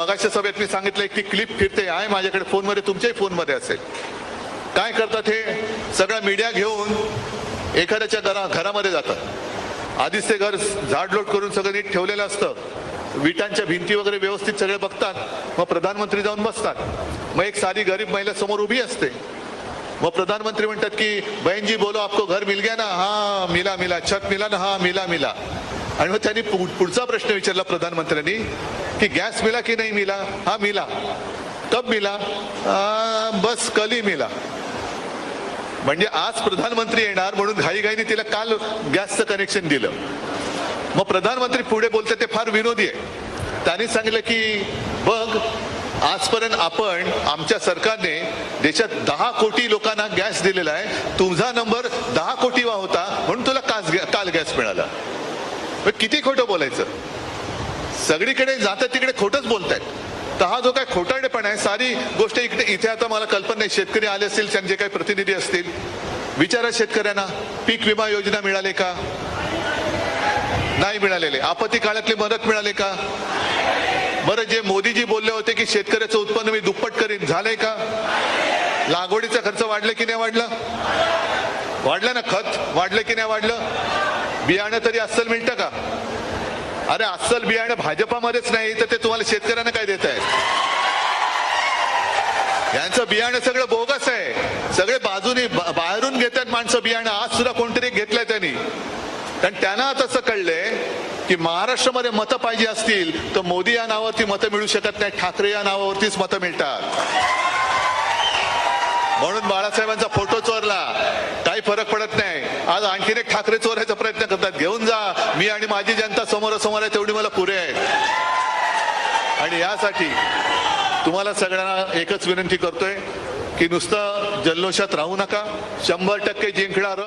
मगाच्या सभेत मी सांगितलं की क्लिप फिरते आहे माझ्याकडे फोनमध्ये तुमच्याही फोनमध्ये असेल. काय करतात हे? सगळा मीडिया घेऊन एखाद्याच्या घरा घरामध्ये जातात. आधीच ते घर झाडलोट करून सगळं नीट ठेवलेलं असतं. विटांच्या भिंती वगैरे व्यवस्थित सगळे बघतात. मग प्रधानमंत्री जाऊन बसतात. मग एक साधी गरीब महिला समोर उभी असते. मग प्रधानमंत्री म्हणतात की बहन बोलो आपको घर मिल गया ना? हा मिला मिला छत मिला ना? हा मिला मिला. आणि मग त्यांनी पु- पुढचा प्रश्न विचारला प्रधानमंत्र्यांनी की गॅस मिला की नाही मिला? हा मिला. कब मिला? "आ, बस कल ही मिला. म्हणजे आज प्रधानमंत्री येणार म्हणून घाईघाईने तिला काल गॅसचं कनेक्शन दिलं. मग प्रधानमंत्री पुढे बोलते ते फार विनोदी आहे. त्यांनी सांगितलं की बघ आजपर्यंत आपण आमच्या सरकारने देशात दहा कोटी लोकांना गॅस दिलेला आहे. तुझा नंबर दहा कोटीवा होता म्हणून तुला काल गॅस मिळाला. मग किती खोटं बोलायचं? सगळीकडे जातात तिकडे खोटंच बोलतायत. तर हा जो काय खोटारडेपणा आहे सारी गोष्ट इकडे इथे आता मला कल्पना नाही शेतकरी आले असतील त्यांचे काही प्रतिनिधी असतील. विचारा शेतकऱ्यांना पीक विमा योजना मिळाले का? नाही मिळालेले. आपत्ती काळातली मदत मिळाले का? बरं जे मोदीजी बोलले होते की शेतकऱ्याचं उत्पन्न मी दुप्पट करीन झालंय का? लागवडीचा खर्च वाढला की नाही वाढला? वाढलं ना खत? वाढलं की नाही वाढलं? बियाणं तरी अस्सल मिळतं का? अरे अस्सल बियाणं भाजपामध्येच नाही तर ते तुम्हाला शेतकऱ्यांना काय देत आहेत यांचं बियाणं सगळं बोगस आहे. सगळे बाजूनी बाहेरून घेतात माणसं बियाणं. आज सुद्धा कोणतरी घेतलंय त्यांनी. कारण त्यांना आता असं कळलंय की महाराष्ट्रामध्ये मतं पाहिजे असतील तर मोदी या नावावरती मतं मिळू शकत नाही ठाकरे या नावावरतीच मतं मिळतात. म्हणून बाळासाहेबांचा फोटो चोरला. काही फरक पडत नाही. आज आणखीन एक ठाकरे चोरायचा प्रयत्न करतात. घेऊन जा. मी आणि माझी जनता समोरासमोर आहे तेवढी मला पुरे आहे आणि यासाठी तुम्हाला सगळ्यांना एकच विनंती करतोय की नुसतं जल्लोषात राहू नका. शंभर टक्के जिंकणार.